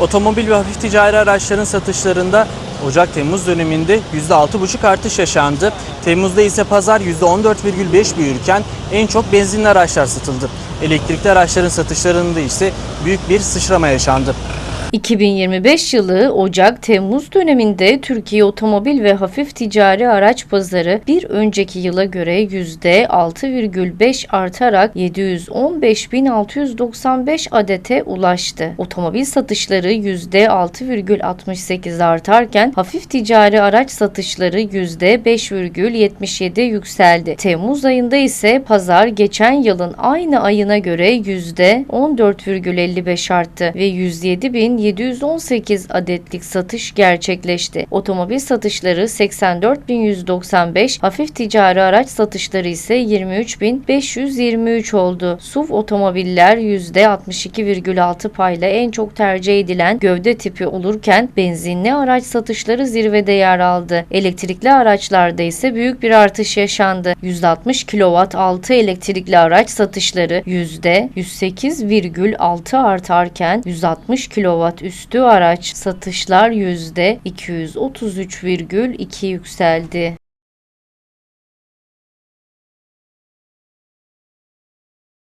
Otomobil ve hafif ticari araçların satışlarında Ocak-Temmuz döneminde %6,5 artış yaşandı. Temmuz'da ise pazar %14,5 büyürken en çok benzinli araçlar satıldı. Elektrikli araçların satışlarında ise büyük bir sıçrama yaşandı. 2025 yılı Ocak-Temmuz döneminde Türkiye otomobil ve hafif ticari araç pazarı bir önceki yıla göre %6,5 artarak 715.695 adete ulaştı. Otomobil satışları %6,68 artarken hafif ticari araç satışları %5,77 yükseldi. Temmuz ayında ise pazar geçen yılın aynı ayına göre %14,55 arttı ve 107.718 adetlik satış gerçekleşti. Otomobil satışları 84.195, hafif ticari araç satışları ise 23.523 oldu. SUV otomobiller %62,6 payla en çok tercih edilen gövde tipi olurken benzinli araç satışları zirvede yer aldı. Elektrikli araçlarda ise büyük bir artış yaşandı. 160 kW altı elektrikli araç satışları %108,6 artarken 160 kW üstü araç satışlar %233,2 yükseldi.